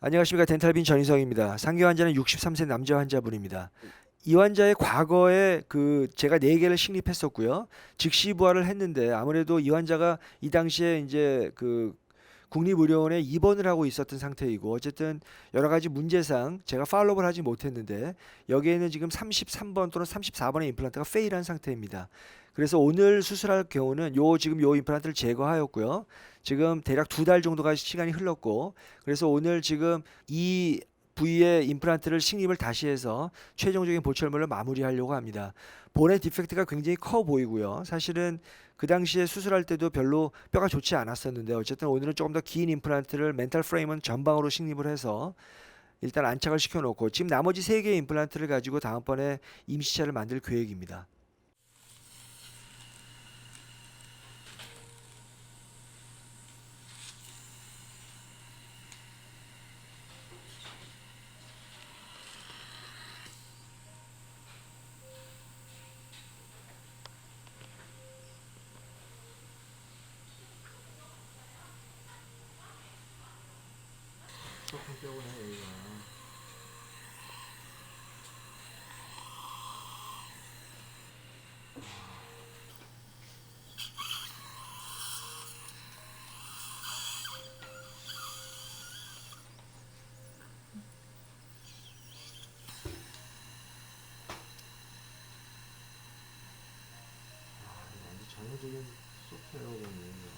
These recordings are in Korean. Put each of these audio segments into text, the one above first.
안녕하십니까 덴탈빈 전희성입니다. 상기 환자는 63세 남자 환자분입니다. 이 환자의 과거에 그 제가 네 개를 식립했었고요. 즉시 부활을 했는데 아무래도 이 환자가 이 당시에 이제 그 국립의료원에 입원을 하고 있었던 상태이고 어쨌든 여러 가지 문제상 제가 팔로우를 하지 못했는데 여기에는 지금 33번 또는 34번의 임플란트가 페일한 상태입니다. 그래서 오늘 수술할 경우는 요 지금 요 임플란트를 제거하였고요. 지금 대략 두 달 정도가 시간이 흘렀고 그래서 오늘 지금 이 부위에 임플란트를 식립을 다시 해서 최종적인 보철물을 마무리하려고 합니다. 본의 디펙트가 굉장히 커 보이고요. 사실은 그 당시에 수술할 때도 별로 뼈가 좋지 않았었는데 어쨌든 오늘은 조금 더 긴 임플란트를 멘탈 프레임은 전방으로 식립을 해서 일단 안착을 시켜놓고 지금 나머지 세 개의 임플란트를 가지고 다음번에 임시차를 만들 계획입니다. 조금 뼈구나 여기가. 아, 이거 완전 전형적인 소프트웨어거든요.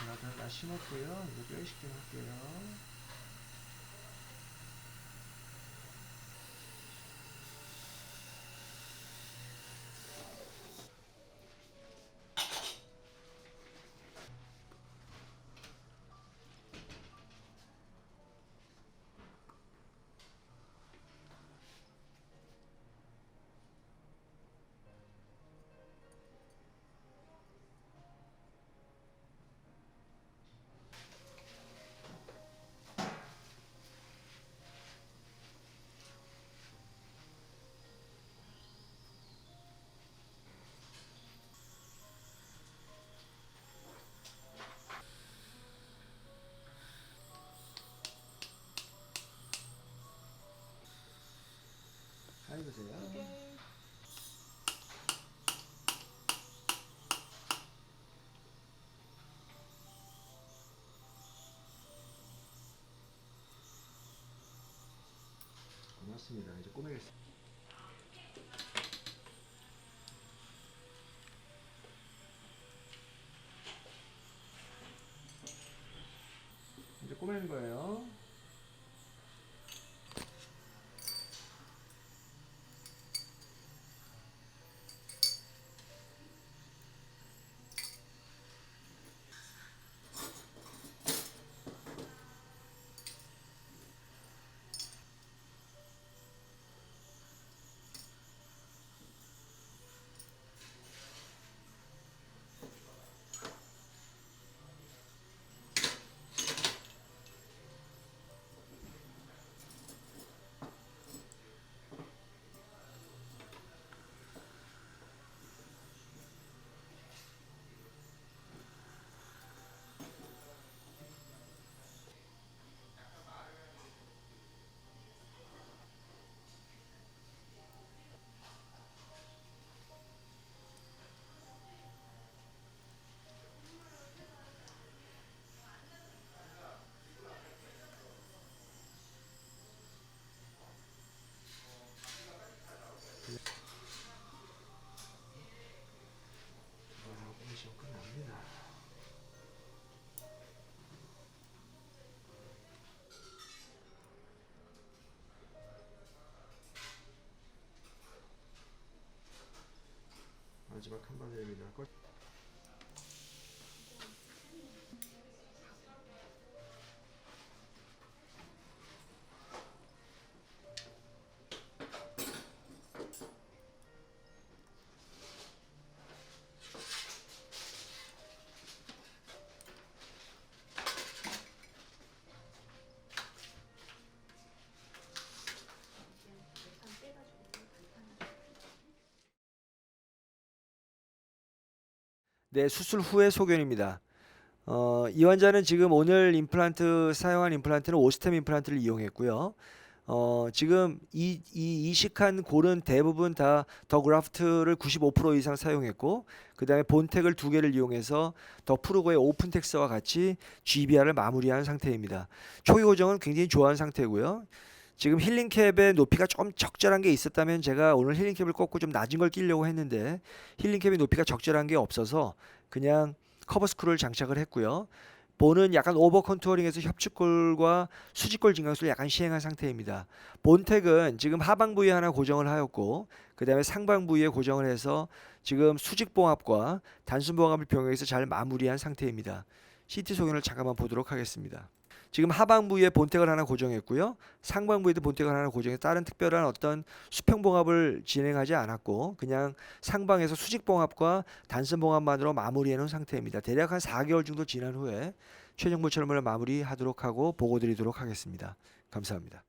플란트 다 심었고요. 이제 뼈이식게 할게요. 고맙습니다. 이제 꼬매겠습니다. 이제 꼬매는 거예요. 마지막 한 바늘입니다. 네, 수술 후의 소견입니다. 어, 이 환자는 지금 오늘 임플란트 사용한 임플란트는 오스템 임플란트를 이용했고요. 어, 지금 이, 이 이식한 골은 대부분 다 더 그라프트를 95% 이상 사용했고 그 다음에 본텍을 두 개를 이용해서 더 프루고의 오픈텍스와 같이 GBR을 마무리한 상태입니다. 초기 고정은 굉장히 좋아한 상태고요. 지금 힐링캡의 높이가 좀 적절한 게 있었다면 제가 오늘 힐링캡을 꺾고 좀 낮은 걸 끼려고 했는데 힐링캡의 높이가 적절한 게 없어서 그냥 커버 스크루를 장착을 했고요. 본은 약간 오버 컨투어링해서 협축골과 수직골 진강수를 약간 시행한 상태입니다. 본텍은 지금 하방 부위에 하나 고정을 하였고 그 다음에 상방 부위에 고정을 해서 지금 수직 봉합과 단순 봉합을 병행해서 잘 마무리한 상태입니다. CT 소견을 잠깐만 보도록 하겠습니다. 지금 하방 부위에 본텍을 하나 고정했고요. 상방 부위에도 본텍을 하나 고정해서 다른 특별한 어떤 수평 봉합을 진행하지 않았고 그냥 상방에서 수직 봉합과 단순 봉합만으로 마무리해 놓은 상태입니다. 대략 한 4개월 정도 지난 후에 최종 보철물을 마무리하도록 하고 보고 드리도록 하겠습니다. 감사합니다.